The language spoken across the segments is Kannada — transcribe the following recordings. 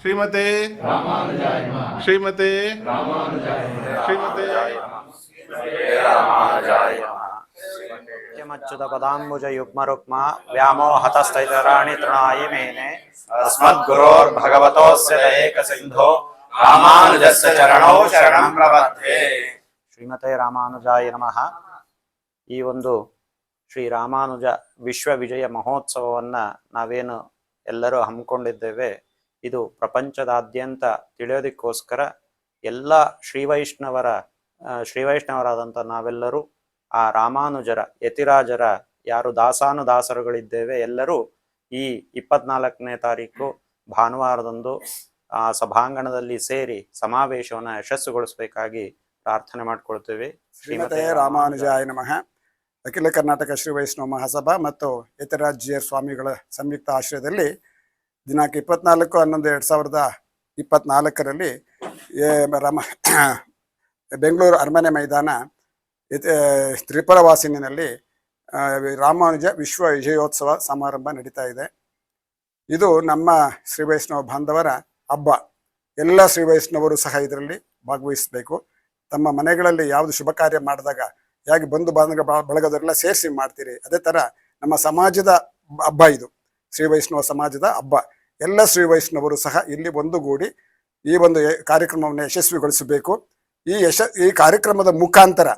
ಶ್ರೀಮತೆ ಶ್ರೀಮತೆ ಶ್ರೀಮತೆ ನಿತ್ಯಮಚ್ಯುತ ಪದಾಂಬುಜ ಯುಗ್ಮ ರುಕ್ಮ ವ್ಯಾಮೋಹತಸ್ಥೈತರಾಣಿ ತೃಣಾಯಿ ಮೇನೆ. ಅಸ್ಮದ್ಗುರೋರ್ಭಗವತೋಸ್ಯ ಏಕ ಸಿಂಧೋ ರಾಮಾನುಜಸ್ಯ ಚರಣೋ ಶರಣಂ ಪ್ರವರ್ತೆ ಶ್ರೀಮತೆ ರಾಮಾನುಜಾಯ ನಮಃ. ಈ ಒಂದು ಶ್ರೀ ರಾಮಾನುಜ ವಿಶ್ವ ವಿಜಯ ಮಹೋತ್ಸವವನ್ನ ನಾವೇನು ಎಲ್ಲರೂ ಹಮ್ಮಿಕೊಂಡಿದ್ದೇವೆ. ಇದು ಪ್ರಪಂಚದಾದ್ಯಂತ ತಿಳಿಯೋದಕ್ಕೋಸ್ಕರ ಎಲ್ಲ ಶ್ರೀವೈಷ್ಣವರ ಶ್ರೀವೈಷ್ಣವರಾದಂಥ ನಾವೆಲ್ಲರೂ ಆ ರಾಮಾನುಜರ ಯತಿರಾಜರ ಯಾರು ದಾಸಾನುದಾಸರುಗಳಿದ್ದೇವೆ ಎಲ್ಲರೂ ಈ ಇಪ್ಪತ್ನಾಲ್ಕನೇ ತಾರೀಕು ಭಾನುವಾರದಂದು ಆ ಸಭಾಂಗಣದಲ್ಲಿ ಸೇರಿ ಸಮಾವೇಶವನ್ನು ಯಶಸ್ಸುಗೊಳಿಸಬೇಕಾಗಿ ಪ್ರಾರ್ಥನೆ ಮಾಡಿಕೊಳ್ತೇವೆ. ಶ್ರೀಮತೇ ರಾಮಾನುಜಾಯ ನಮಃ. ಅಖಿಲ ಕರ್ನಾಟಕ ಶ್ರೀ ವೈಷ್ಣವ ಮಹಾಸಭಾ ಮತ್ತು ಯತಿರಾಜ್ಯರ್ ಸ್ವಾಮಿಗಳ ಸಂಯುಕ್ತ ಆಶ್ರಯದಲ್ಲಿ ದಿನಾಂಕ ಇಪ್ಪತ್ನಾಲ್ಕು, ಹನ್ನೊಂದು, ಎರಡು ಸಾವಿರದ ಇಪ್ಪತ್ನಾಲ್ಕರಲ್ಲಿ ರಮ, ಬೆಂಗಳೂರು ಅರಮನೆ ಮೈದಾನ ತ್ರಿಪುರ ವಾಸಿನಿನಲ್ಲಿ ರಾಮಾನುಜ ವಿಶ್ವ ವಿಜಯೋತ್ಸವ ಸಮಾರಂಭ ನಡೀತಾ ಇದೆ. ಇದು ನಮ್ಮ ಶ್ರೀ ವೈಷ್ಣವ ಬಾಂಧವರ ಹಬ್ಬ. ಎಲ್ಲ ಶ್ರೀ ವೈಷ್ಣವರು ಸಹ ಇದರಲ್ಲಿ ಭಾಗವಹಿಸಬೇಕು. ತಮ್ಮ ಮನೆಗಳಲ್ಲಿ ಯಾವುದು ಶುಭ ಕಾರ್ಯ ಮಾಡಿದಾಗ, ಹೇಗೆ ಬಂಧು ಬಾಂಧವ ಬಳಗದವರೆಲ್ಲ ಸೇರಿಸಿ ಮಾಡ್ತೀರಿ, ಅದೇ ತರ ನಮ್ಮ ಸಮಾಜದ ಹಬ್ಬ ಇದು. ಶ್ರೀ ವೈಷ್ಣವ ಸಮಾಜದ ಹಬ್ಬ. ಎಲ್ಲ ಶ್ರೀ ವೈಷ್ಣವರು ಸಹ ಇಲ್ಲಿ ಒಂದುಗೂಡಿ ಈ ಒಂದು ಕಾರ್ಯಕ್ರಮವನ್ನು ಯಶಸ್ವಿಗೊಳಿಸಬೇಕು. ಈ ಯಶ, ಈ ಕಾರ್ಯಕ್ರಮದ ಮುಖಾಂತರ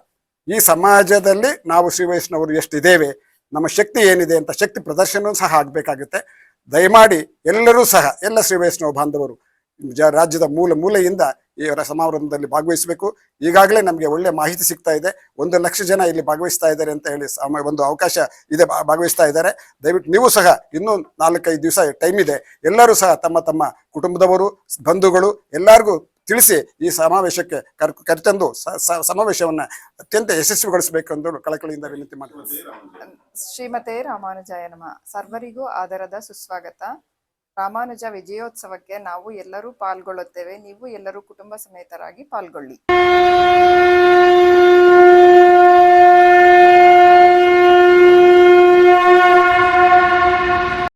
ಈ ಸಮಾಜದಲ್ಲಿ ನಾವು ಶ್ರೀ ವೈಷ್ಣವರು ಎಷ್ಟಿದ್ದೇವೆ, ನಮ್ಮ ಶಕ್ತಿ ಏನಿದೆ ಅಂತ ಶಕ್ತಿ ಪ್ರದರ್ಶನ ಸಹ ಆಗಬೇಕಾಗುತ್ತೆ. ದಯಮಾಡಿ ಎಲ್ಲರೂ ಸಹ, ಎಲ್ಲ ಶ್ರೀ ವೈಷ್ಣವ ಬಾಂಧವರು ರಾಜ್ಯದ ಮೂಲ ಮೂಲೆಯಿಂದ ಈ ಸಮಾರಂಭದಲ್ಲಿ ಭಾಗವಹಿಸಬೇಕು. ಈಗಾಗಲೇ ನಮಗೆ ಒಳ್ಳೆ ಮಾಹಿತಿ ಸಿಗ್ತಾ ಇದೆ. ಒಂದು ಲಕ್ಷ ಜನ ಇಲ್ಲಿ ಭಾಗವಹಿಸ್ತಾ ಇದ್ದಾರೆ ಅಂತ ಹೇಳಿ ಒಂದು ಅವಕಾಶ ಇದೆ ಭಾಗವಹಿಸ್ತಾ ಇದ್ದಾರೆ. ದಯವಿಟ್ಟು ನೀವು ಸಹ ಇನ್ನೂ ನಾಲ್ಕೈದು ದಿವಸ ಟೈಮ್ ಇದೆ. ಎಲ್ಲರೂ ಸಹ ತಮ್ಮ ತಮ್ಮ ಕುಟುಂಬದವರು, ಬಂಧುಗಳು ಎಲ್ಲರಿಗೂ ತಿಳಿಸಿ ಈ ಸಮಾವೇಶಕ್ಕೆ ಕರ್ ಕರೆತಂದು ಸಮಾವೇಶವನ್ನು ಅತ್ಯಂತ ಯಶಸ್ವಿಗೊಳಿಸಬೇಕೆಂದು ಕಳಕಳಿಯಿಂದ ವಿನಂತಿ ಮಾಡ್ತೀನಿ ಶ್ರೀಮತೆ ರಾಮಾನುಜಾಯ ನಮ. ಸರ್ವರಿಗೂ ಆದರದ ಸುಸ್ವಾಗತ. ರಾಮಾನುಜ ವಿಜಯೋತ್ಸವಕ್ಕೆ ನಾವು ಎಲ್ಲರೂ ಪಾಲ್ಗೊಳ್ಳುತ್ತೇವೆ. ನೀವು ಎಲ್ಲರೂ ಕುಟುಂಬ ಸಮೇತರಾಗಿ ಪಾಲ್ಗೊಳ್ಳಿ.